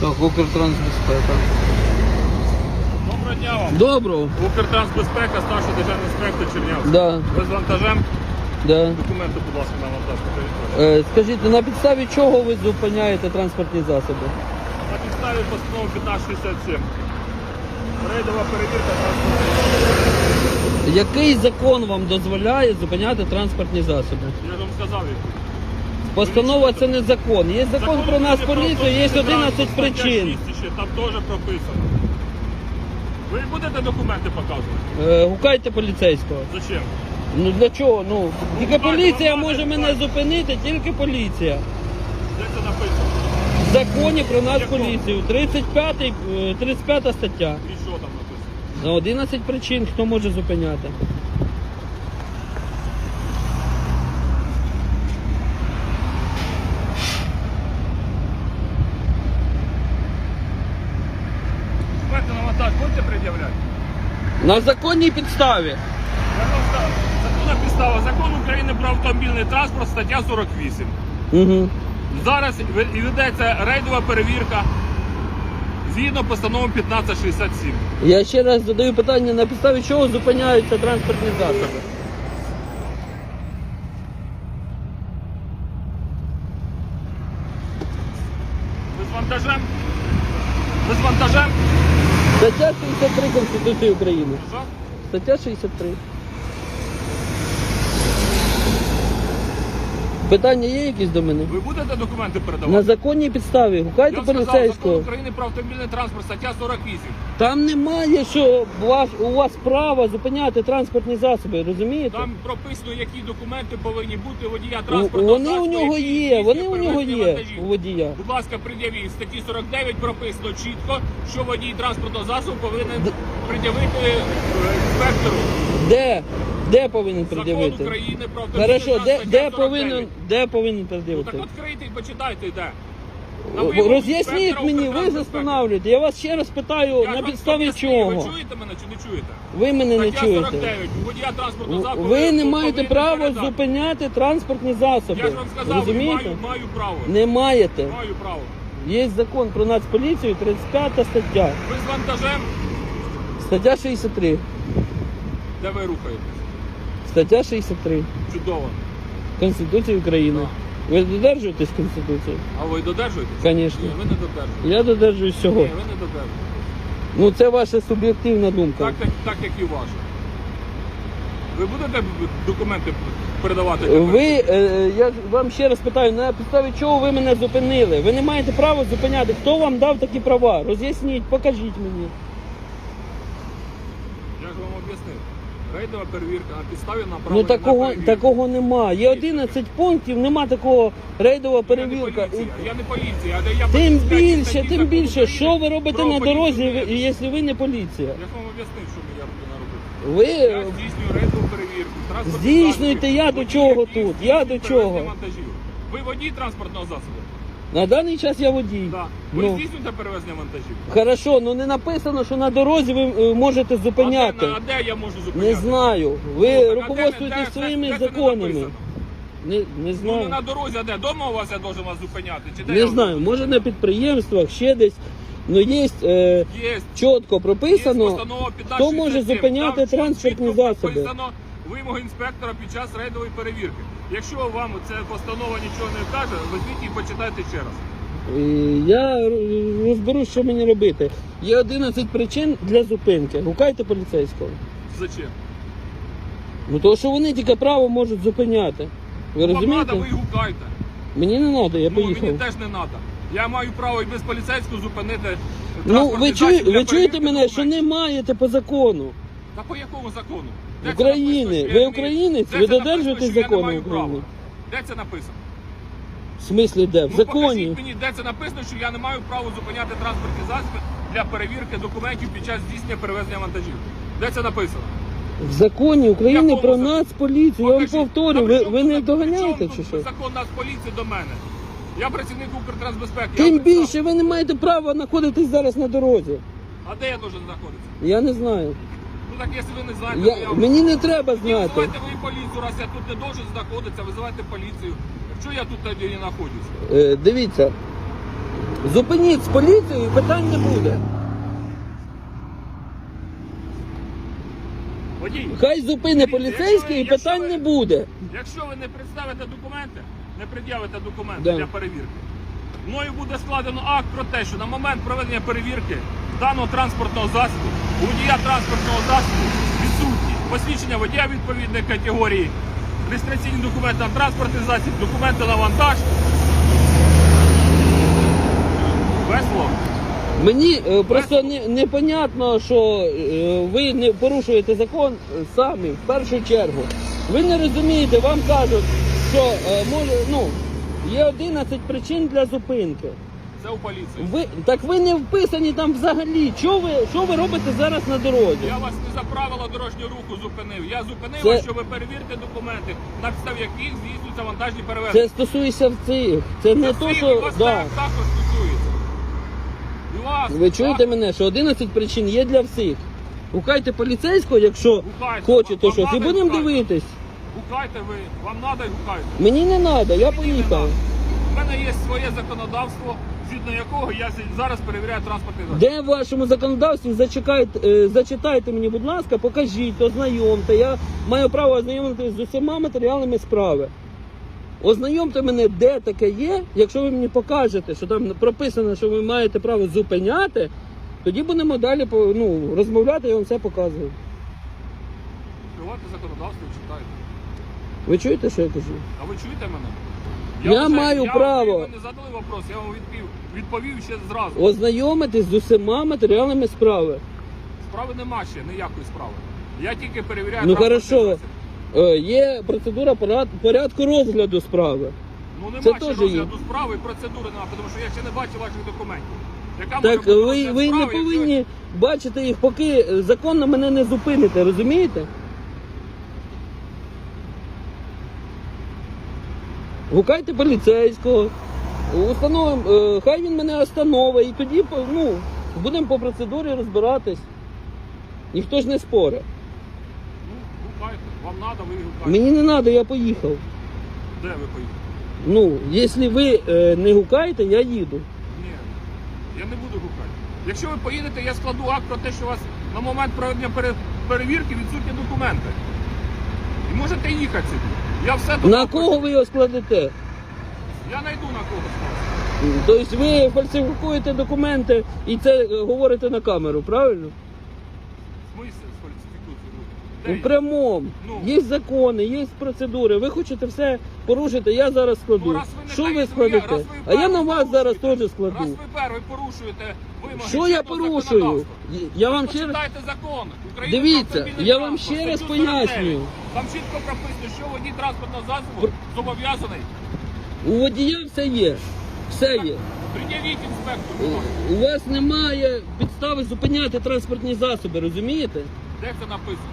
Так, Укртрансбезпека. Доброго дня вам. Доброго. Укртрансбезпека, старший державний інспектор Чернявський. Да, Ви з вантажем? да. Документи, будь ласка, на вантаж. покажіть. Е, скажіть, на підставі чого ви зупиняєте транспортні засоби? На підставі постанови 1567. Рейдова перевірка транспорту. Який закон вам дозволяє зупиняти транспортні засоби? Я ж вам сказав. їх. Постанова це не закон. Є закон про нас поліцію, є 11 причин. Там теж прописано. Ви будете документи показувати? Е, гукайте поліцейського. Зачем? Ну для чого? Ну тільки гукайте, поліція може надо, мене зупинити, тільки поліція. Де це написано? В законі про нас Якому? поліцію. 35, е, 35 стаття. І що там написано? На 11 причин хто може зупиняти. Документи на вантаж будете пред'являти? На законній підставі. Законна підстава. Закон України про автомобільний транспорт, стаття 48. Угу. Зараз ведеться рейдова перевірка згідно постанови 1567. Я ще раз задаю питання, на підставі чого зупиняються транспортні засоби. 63 України. Стаття 63. Питання є якісь до мене? Ви будете документи передавати? На законній підставі. Гукайте Я сказав, закон поліцейського. України про автомобільний транспорт, стаття 48. Там немає, що ваш, у вас право зупиняти транспортні засоби, розумієте? Там прописано, які документи повинні бути у водія транспортного Вони у засобу, нього який є, здійснює вони у нього перевезення є вантажів. у водія. Будь ласка, пред'явіть. В статті 49 прописано чітко, що водій транспортного засобу повинен пред'явити е, інспектору. Де? Де повинен Закон пред'явити? України про автомобільний Хорошо, де, транспорт, де стаття 49. повинен, де повинен Ну так пред'явити? відкрийте і почитайте, де. На вимогу Роз'ясніть інспектора мені, ви Укртрансбезпеки. застановлюєте. Я вас ще раз питаю, Я на вам підставі пояснив, чого? Ви чуєте мене чи не чуєте? Ви мене не Стаття чуєте. 49. У водія транспортного засобу Ви не повинен маєте права передати. зупиняти транспортні засоби. Я ж вам сказав, Розумієте? маю, маю право. Не маєте. Маю право. Є закон про нацполіцію, 35 стаття. Ви з вантажем, Стаття 63. де ви рухаєтесь? Стаття 63. Чудово. Конституції України. Ви додержуєтесь Конституції? А ви додержуєтесь? Звісно. Ні, ви не додержуєте. Я додержуюсь Ні, ви не додержуєте. Ну це ваша суб'єктивна думка. Так, так, так, як і ваша. Ви будете документи передавати? Ви, е, я вам ще раз питаю, на підставі чого ви мене зупинили? Ви не маєте права зупиняти. Хто вам дав такі права? Роз'ясніть, покажіть мені. Я ж вам об'яснив. Рейдова перевірка на підставі направлення Ну такого, на перевірку. такого нема. Є 11 пунктів, нема такого рейдова Я не перевірка. поліція, я не поліція, але я Тим по 35 більше, статті тим закону більше, України що ви робите про на дорозі, поліцію ви- якщо ви не поліція? Я ж вам об'яснив, що я роблю на роботі. Ви Я здійснюю рейдову перевірку. транспортних Здійснюйте, засобів, я до чого тут? Я до чого? перевезення вантажів. Ви водій транспортного засобу? На даний час я водій. Так. Ви Ну, здійснюєте перевезення вантажів? хорошо, ну не написано, що на дорозі ви е, можете зупиняти. А де, а де я можу зупиняти? Не знаю. Ну, Ви так, а де- руководствуєтесь де своїми де це не законами. написано? Не, не Ну не знаю. на дорозі, а де? Дома у вас я должен вас зупиняти? Чи де Не знаю, може на підприємствах, ще десь. Ну є е, Є. чітко Є прописано, постанова хто може зупиняти Там транспортні чітко засоби. прописано вимоги інспектора під час рейдової перевірки. Якщо вам ця постанова нічого не каже, візьміть і почитайте ще раз. Я р- розберусь, що мені робити. Є 11 причин для зупинки. Гукайте поліцейського. Зачем? Ну тому що вони тільки право можуть зупиняти. Ви Вам розумієте? треба, ви і гукайте. Мені не треба, я Ну, поїхав. мені теж не треба. Я маю право і без поліцейського зупинити. Ну транспортний ви, чує, засіб для ви чуєте мене, що документів. не маєте по закону. Та по якому закону? Де це України. написано, Ви я не- українець? де Ви це написано, додержуєтесь що я не закону маю України? Де це написано? В смислі де? В Ну, законі. покажіть мені, де це написано, що я не маю права зупиняти транспортні засоби для перевірки документів під час здійснення перевезення вантажів. Де це написано? В законі України про нацполіцію. Я вам Покажіть. повторю, Та при ви, чому ви не тут- доганяєте чи що? Закон Нацполіції до мене. Я працівник Укртрансбезпеки. я Тим вам більше ви не маєте права знаходитись зараз на дорозі. А де я должен знаходитися? Я не знаю. Так, якщо ви не знаєте, Я, то я мені не треба Тоді знати. Визивайте ви поліцію, раз я тут не должен знаходитися, визивайте поліцію. Що я тут тоді не знаходжусь? Е, дивіться, Зупиніть з поліцією і питань не буде. Водій, Хай зупине поліцейський і Якщо ви- питань не буде. якщо ви не представите документи, не пред'явите документи Да. для перевірки, мною буде складено акт про те, що на момент проведення перевірки даного транспортного засобу, у водія транспортного засобу відсутні посвідчення водія відповідної категорії, реєстраційні документи на транспортний засіб, документи на вантаж. Весело. Мені е, просто не, непонятно, що е, ви не порушуєте закон е, самі в першу чергу. Ви не розумієте, вам кажуть, що е, може, ну, є 11 причин для зупинки. Це у поліції. Ви так ви не вписані там взагалі. Що ви, що ви робите зараз на дорозі? Я вас не за правила дорожнього руху зупинив. Я зупинив Це- вас, щоб ви перевірте документи, на підставі яких здійснюються вантажні перевезення. Це стосується цих. Це не то, всіх, і що вас да. так- також стосується. І вас, ви чуєте так, мене, що 11 причин є для всіх. Гукайте поліцейського, якщо Гукайте. хочете Вам щось, і будемо дивитись. Гукайте ви, вам треба гукайте. Мені не треба, я поїхав. У мене є своє законодавство, згідно якого я зараз перевіряю транспортний засіб. Де в вашому законодавстві зачекайте, е, зачитайте мені, будь ласка, покажіть, ознайомте. Я маю право ознайомитися з усіма матеріалами справи. Ознайомте мене, де таке є. Якщо ви мені покажете, що там прописано, що ви маєте право зупиняти, тоді будемо далі ну, розмовляти, я вам все показую. Відкривайте законодавство і читайте. Ви чуєте, що я кажу? А ви чуєте мене? Я маю я, право. Ви не задали вопрос, я вам відповів, відповів ще зразу. Ознайомитись з усіма матеріалами справи. Справи нема ще, ніякої справи. Я тільки перевіряю. Ну транспортний хорошо, засіб. Е, є процедура поряд- порядку розгляду справи. Ну Це нема ще теж є. розгляду справи і процедури нема, тому що я ще не бачив ваших документів. Яка Так бути ви, розгляд ви не справи, якщо- повинні бачити їх, поки е, законно мене не зупините, розумієте? Гукайте поліцейського, установимо, е, хай він мене остановить, і тоді ну, будемо по процедурі розбиратись. Ніхто ж не спорить. Ну, гукайте. Вам треба, ви гукайте. Мені не треба, я поїхав. Де ви поїхали? Ну, якщо ви е, не гукаєте, я їду. Ні, я не буду гукати. Якщо ви поїдете, я складу акт про те, що у вас на момент проведення пере- перевірки відсутні документи. І можете їхати собі. Я все тут На кого ви його складете? Я найду на кого скласти. Тобто ви фальсифікуєте документи і це е, говорите на камеру, правильно? З? Де У прямому. Ну. Є закони, є процедури. Ви хочете все порушити, я зараз Ну, складу. раз ви не Що ви даєте, складете? раз ви А я перший на вас зараз порушуєте, теж складу. Раз ви перший порушуєте вимоги Що я чинного порушую? законодавства. Я вам ще раз. Почитайте закон. України Дивіться, автомобільний я вам транспорт, ще раз статтю 49. пояснюю. Там чітко прописано, що водій транспортного засобу зобов'язаний. У водія все є. Все є. Пред'явіть інспектору. будь ласка. У вас немає підстави зупиняти транспортні засоби, розумієте? Де це написано?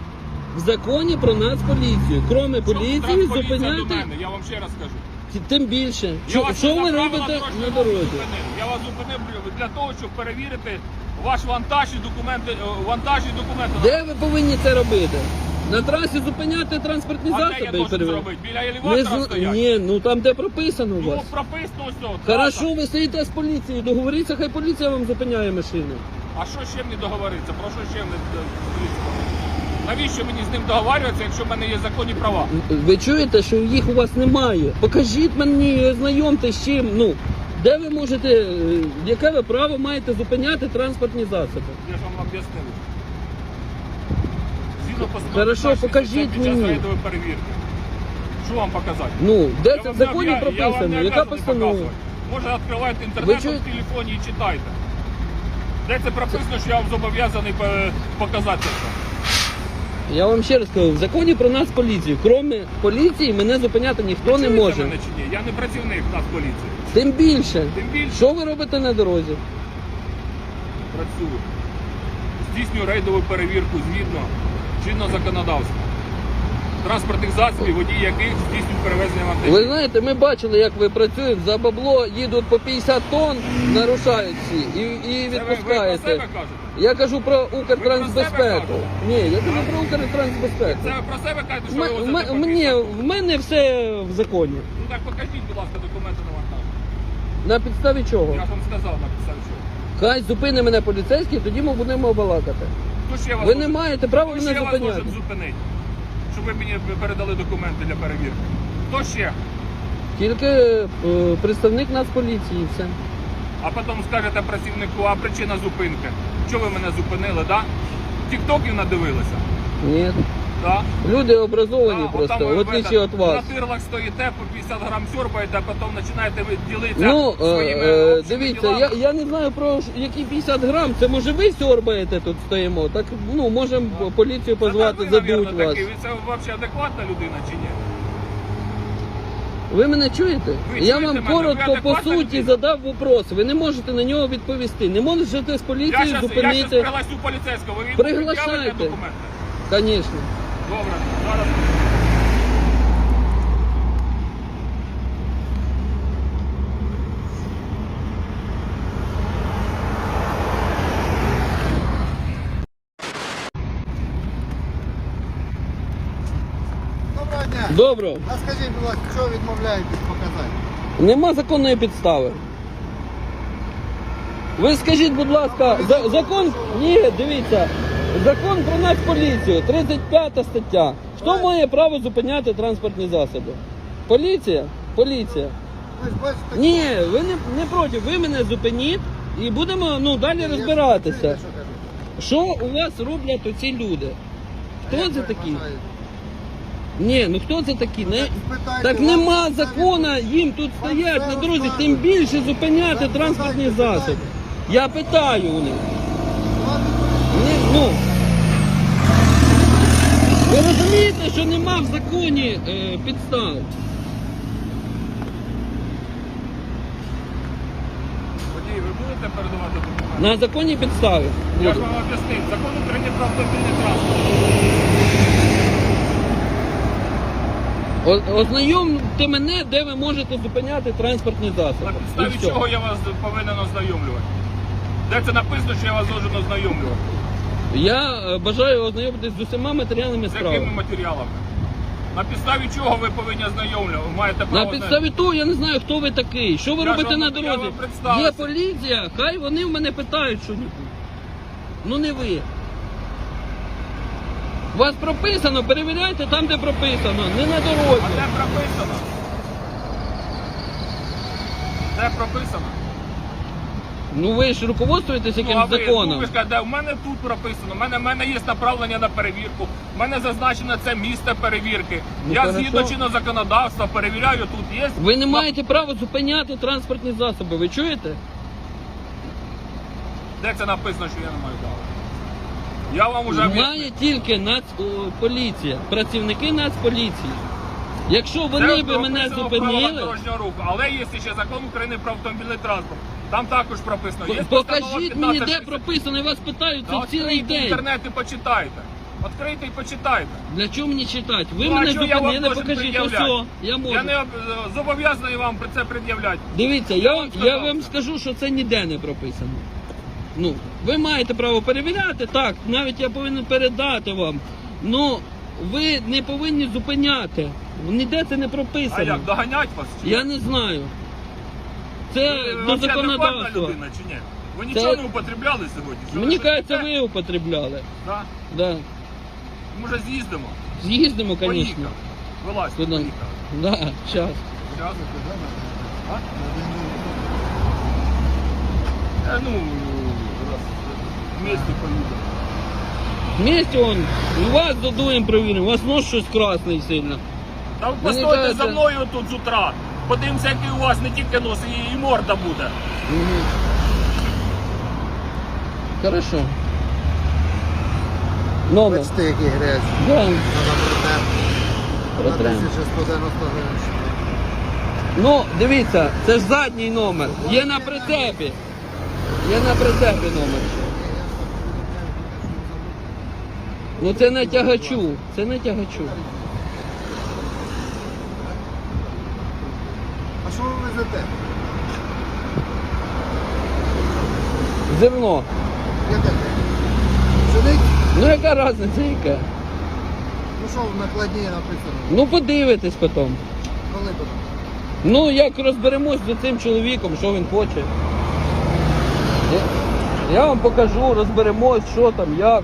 В законі про нацполіцію. Кроме поліції, Нацполіція до зупиняйте мене? Я вам ще раз кажу. тим більше. Я Що, вас що не ви робите на дорозі? зупинив. Я вас зупинив для того, щоб перевірити ваш вантаж і документи, е, вантаж і документи. Де ви повинні це робити? На трасі зупиняти транспортні а де я засоби і должен це перевіряти? робити? Біля Не елеватора зна- стоять? Ні, ну там де прописано у Ну, прописано ось тут. Хорошо, ви стоїте з поліцією, договоріться, хай поліція вам зупиняє машину. А що ще мені договоритися? Про що ще мені договоритися? Навіщо мені з ним договарюватися, якщо в мене є законні права? Ви чуєте, що їх у вас немає? Покажіть мені, ознайомте з чим. Ну, де ви можете, е, яке ви право маєте зупиняти транспортні засоби? Я ж вам об'яснив. Згідно постанови Хорошо, 160 покажіть під час мені. рейдової перевірки. Що вам показати? Ну, де Я це вам в не законі об'я- я вам прописано? Яка обязаний постанова? показувати. Може відкривайте інтернет Ви чуєте? в телефоні і читайте. Де це прописано, що я вам зобов'язаний е, показати це? Я вам ще раз кажу, в законі про нас поліцію. Кроме поліції мене зупиняти ніхто не може. мене чи ні? Я не працівник Нацполіції. Тим більше. Тим більше Що ви робите на дорозі? працюю. Здійснюю рейдову перевірку згідно чинного законодавства. Транспортних засобів, водії яких здійснюють перевезення вантажів. Ви знаєте, ми бачили, як ви працюєте за бабло, їдуть по 50 тонн, нарушають всі і, і Це ви, ви про відпускаєте. себе кажете? Я кажу про про Укртрансбезпеку. себе Ні, я кажу про Укртрансбезпеку. Це ви про себе кажете, що М- ви м- возите Мені, 50 в мене все в законі. Ну так покажіть, будь ласка, документи на вантаж. На підставі чого? Я ж вам сказав на підставі чого. Хай зупини мене поліцейський, тоді ми будемо балакати. Хто ще вас Ви може- не маєте права Хто мене ще вас зупиняти. зупинити? Щоб ви мені передали документи для перевірки. Хто ще? Тільки е, представник Нацполіції і все. А потім скажете працівнику, а причина зупинки. Чого ви мене зупинили, да? Тіктоків надивилися? Ні. Да? Люди образовані Да, просто, ви в отличие від вас. На тирлах стоїте, по 50 грам сьорбаєте, а потім починаєте ділитися Ну, е, своїми е, дивіться, я, я не знаю про які 50 грам. Це може ви сьорбаєте тут стоїмо. Так ну можемо поліцію позвати, ви, задуть вас. Ви це взагалі адекватна людина чи ні? Ви мене чуєте? Ви я чуєте вам мене? коротко по суті людина? задав вопрос. Ви не можете на нього відповісти. Не можете з поліцією зараз я щас зупинити. пригласю поліцейського, ви Приглашайте. Звісно. Добре, зараз. Доброго дня. Добро. А скажіть, будь ласка, чого відмовляєтесь показати? Нема законної підстави. Ви скажіть, будь ласка, за, закон. Ні, дивіться. Закон про нацполіцію, 35 стаття. Хто має право зупиняти транспортні засоби? Поліція? Поліція. Ви ж бачите, Ні, ви не, не проти, ви мене зупиніть і будемо ну, далі я розбиратися. що кажу? Що у вас роблять оці люди? Хто як це ви такі? вважаєте? Ну хто це такі? Не... Так спитайте, Так вам нема самі- закона, їм тут Вам стоять все на дорозі, розкажуть. тим більше зупиняти Так, транспортні засоби. Я питаю у них. Ну, ви розумієте, що нема в законі е, підстав? Водій, ви будете передавати документи? На законі підставі. Я ж Буду. вам об'яснив, закон України про автомобільний транспорт. О- Ознайомте мене, де ви можете зупиняти транспортні На засоби. І підставі все. чого я вас повинен ознайомлювати? Де це написано, що я вас должен ознайомлювати? Я е, бажаю ознайомитись з усіма матеріальними З якими матеріалами? На підставі чого ви повинні ознайомлювати? На підставі того я не знаю, хто ви такий. Що ви Я ж робите вам- на я дорозі? вам представився. Є поліція, хай вони в мене питають що. Ну не ви. У Вас прописано, перевіряйте там, де прописано, не на дорозі. А де прописано? Де прописано? Ну ви ж руководствуєтесь Ну, а ви, законом. ви ж кажете, у мене тут прописано, у мене, в мене є направлення на перевірку, у мене зазначено це місце перевірки. Ну, я хорошо. згідно чинного законодавства перевіряю, тут є. Ви не маєте права зупиняти транспортні засоби, ви чуєте? Де це написано, що я не маю права? Я вам уже. Має тільки нацполіція, працівники нацполіції. Якщо вони би мене зупинили, руху, але є ще закон України про автомобільний транспорт. Там також прописано. Є покажіть мені, де прописано, і вас питають Та це цілий день. інтернет і почитайте. Відкрийте і почитайте. Для чого мені читати? Ви Ну, мене я зупинили, покажіть, пред'являти? я можу. Я не зобов'язаний вам про це пред'являти. Дивіться, я, вам вам, я вам скажу, що це ніде не прописано. Ну, ви маєте право перевіряти, так, навіть я повинен передати вам. Ну, ви не повинні зупиняти. Ніде це не А як, доганять вас? чи Я не знаю. Ви Це взагалі до адекватна законодавства. людина чи ні? Ви нічого не употребляли сьогодні? Що Мені щось кажеться, ви употребляли. Да? Да. Може з'їздимо? З'їздимо, звісно. Поїхав. Вилазь, Куди? поїхав. Да, щас. Зараз. А? Е, ну, раз вместе поїдемо. Вместе он, і вас додуємо провіримо, у вас нос щось красний сильно. Та ви постойте кажеться- за мною тут з утра. Подивимося, який у вас не тільки нос, і, і морда буде. Мгм. Хорошо. Номер. Бачите, які грязі. Да. Треба протерти. На Протрем. 1190 гривень. Ну, дивіться, це ж задній номер. Є на прицепі. Є на прицепі номер. Ну це не тягачу. Це не тягачу. А що ви везете? Зерно. Яке? Пшениця? Ну яка різниця яка? Ну що в накладні написано? Ну подивитесь потім. Коли буде? Ну, як розберемось з цим чоловіком, що він хоче. Я, я вам покажу, розберемось, що там, як.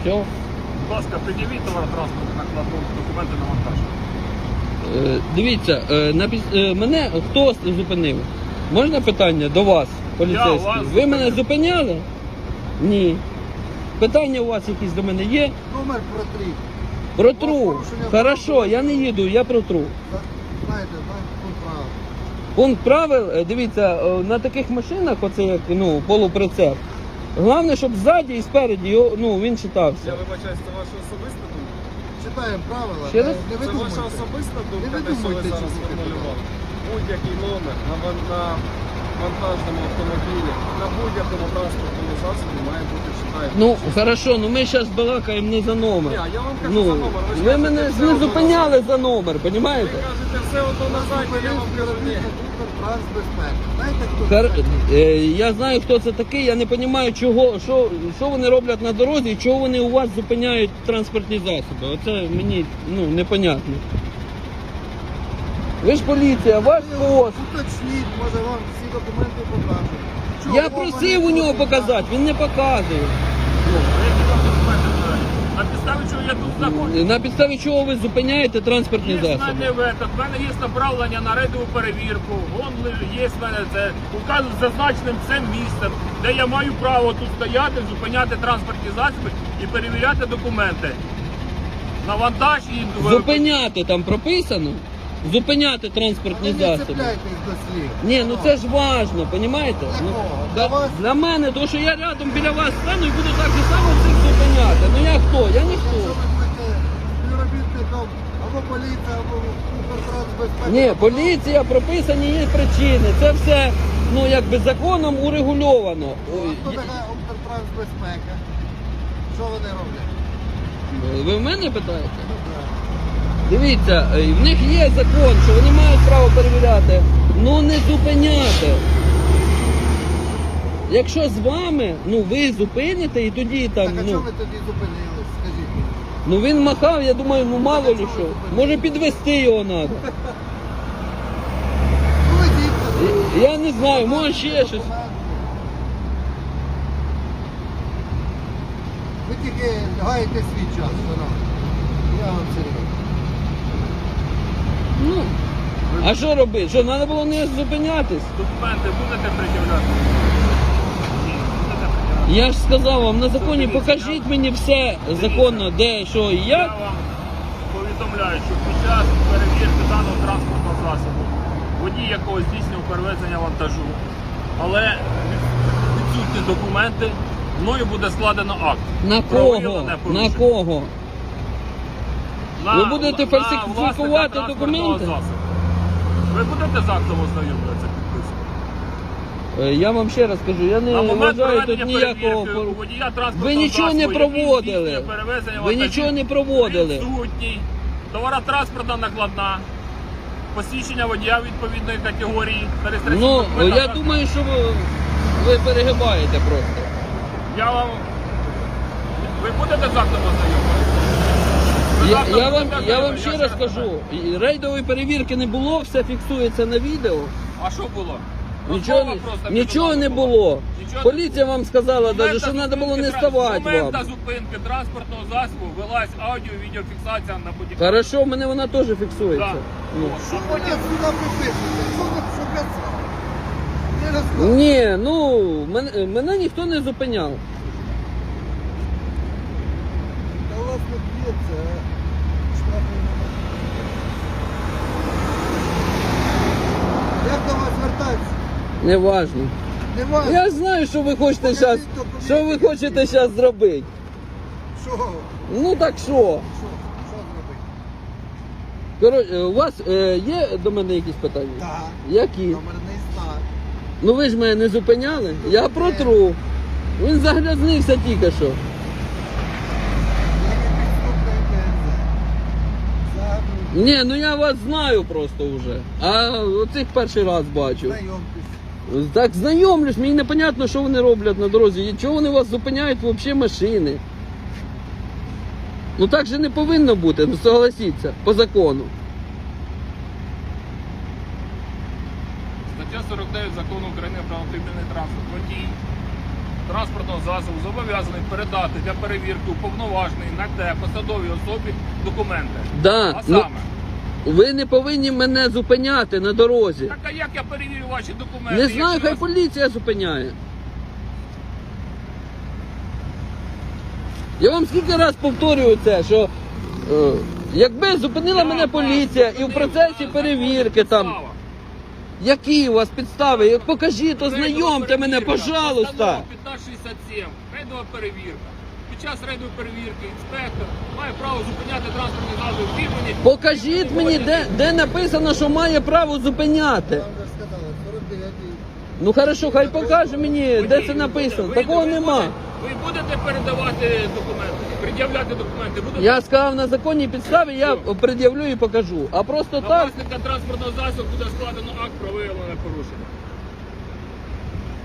Все. Будь ласка, пред'явіть товаротранспортний накладну документи на монтаж. Е, дивіться, е, на піс- е, мене хто зупинив? Можна питання до вас, поліцейський? вас Ви мене зупиняли? Ні. Питання у вас якісь до мене є? Номер протріть. Протру. порушення Хорошо, я не їду, я протру. Та- Знаєте, знаєте, тут право. Пункт правил, е, дивіться, е, на таких машинах, оце як ну, полуприцеп, головне, щоб ззаді і спереді його, ну, він читався. Я вибачаюсь, це ваша особиста думка? Читаємо правила. Ще не- раз? Не Це ваша видумуйте. особиста думка, те, що ви видумуйте, зараз сформулювали. Будь-який номер на, ван- на вантажному автомобілі, на будь-якому транспортному засобі має бути читаємо. Ну, хорошо, ну ми зараз балакаємо не за Ні, номер. а я вам кажу Ну, за номер. ж ви кажете, мене все ж не одно зупиняли за номер, розумієте? Ви кажете все одно на сайті, я вам кажу ні. Трансбезпека. Знаєте, хто Хар... е, Я знаю, хто це такий, я не розумію, чого, що, що вони роблять на дорозі і чого вони у вас зупиняють транспортні засоби. Оце мені ну, непонятно. Ви ж поліція, ваш пост. Уточніть, може вам всі документи покажуть. Я просив у нього показати, він не показує. Які вам документи збирають? На підставі чого я тут знаходжусь? На підставі чого ви зупиняєте транспортні Є в засоби? мене в этот, в мене є направлення на рейдову перевірку. Вон є в мене це указано зазначеним цим місцем, де я маю право тут стояти, зупиняти транспортні засоби і перевіряти документи. На вантаж і Зупиняти там прописано? Зупиняти транспортні не засоби. цепляйтесь до слів. Ні, ну це ж важно, розумієте? Для Ну, кого? Для вас? для мене, тому що я рядом біля вас стану і буду так же само всіх зупиняти. Ну я хто? Я ніхто. співробітником або поліція, або Укртрансбезпеки. Ні, поліція, прописані є причини. Це все ну якби законом урегульовано. Хто така Укртрансбезпека? Що вони роблять? Ви в мене питаєте? Ну, так. Дивіться, е, в них є закон, що вони мають право перевіряти, ну не зупиняти. Якщо з вами, ну ви зупините і тоді там, Так, а ну, чого ви тоді зупинились? Скажіть мені. ну він махав, я думаю, ну мало ли що. Може підвести його треба. Ну. Я не знаю, може ще щось. Ви тільки гаєте свій час, шановні. Я вам серйозно. Ну, а що робити? Що, треба було не зупинятись? документи будете пред'являти? Ні, будете пред'являти. Я ж сказав вам на законі, покажіть мені все законно, де, що і Я як. вам повідомляю, що під час перевірки даного транспортного засобу водій, якого здійснював перевезення вантажу, але відсутні документи, мною буде складено акт. На Про кого? виявлене На кого? На- Ви будете на фальсифікувати власника транспортного документи? засобу. Ви будете з актом ознайомлюватися підписувати? Е, Я вам ще раз кажу, я не На момент вважаю тут проведення ніякого перевірки у водія транспортного Ви нічого не засобу, який проводили. здійснює перевезення Ви вантажів, нічого не проводили. Відсутній. Товаротранспортна накладна. Посвідчення водія відповідної категорії. та реєстраційний Ну, документ я думаю, що ви, ви перегибаєте просто. Я вам... Ви будете з актом ознайомитися? Я, я вам, я вам ще раз кажу, і рейдової перевірки не було, все фіксується на відео. А що було? Нічого, Розмова просто нічого не було. Нічого не Поліція вам сказала, З навіть, що треба було не зупинки транс- ставати З моменту вам. зупинки транспортного засобу велась аудіо-відеофіксація на будь Хорошо, в мене вона теж фіксується. Так. Ну. Що ви сюди припишете? Що ви що? Не розказуй. Ні, ну мене, мене ніхто не зупиняв. Та у вас тут є це штрафний номер. Як до вас звертатися? Неважно. Не важно. Я знаю, що ви хочете Покажіть зараз. документи. Що ви хочете зараз зробити? Що? Ну так що? Що? Що зробити? Коротше, у вас е, є до мене якісь питання? Так. Які? Номерний знак. Ну ви ж мене не зупиняли? Я протру. Він загрязнився тільки що. Як і підступний ДНЗ. Загадуйте. Ні, ну я вас знаю просто вже. А оцих перший раз бачу. Знайомтесь. Так знайомлюсь, мені непонятно, що вони роблять на дорозі. І чого вони вас зупиняють взагалі машини? Ну так же не повинно бути, ну согласіться, по закону. Стаття 49 закону України про автомобільний транспорт. Водій транспортного засобу зобов'язаний передати для перевірки уповноважений на те посадовій особі документи. Да, А ну, саме, ви не повинні мене зупиняти на дорозі. так а як я перевірю ваші документи? Не якщо знаю, хай вас- поліція зупиняє. Я вам скільки раз повторюю це, що е, якби зупинила мене поліція і в процесі перевірки там. Які у вас підстави, покажіть, ознайомте мене, пожалуйста. постанова 1567. Рейдова перевірка. Під час рейдової перевірки інспектор має право зупиняти транспортні засоби в. Покажіть мені, де, де написано, що має право зупиняти. Там вже сказали, 49 Ну хорошо, хай покаже мені, де це написано. Такого нема. Ви будете передавати документи, пред'являти документи. Будете Я сказав на законній підставі, я пред'явлю і покажу. А просто на так. власника транспортного засобу буде складено акт про виявлене порушення.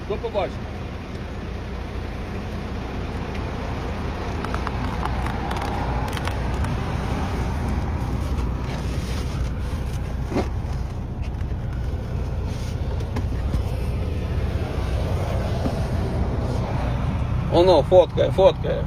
До побачення. Оно, фоткає, фоткає.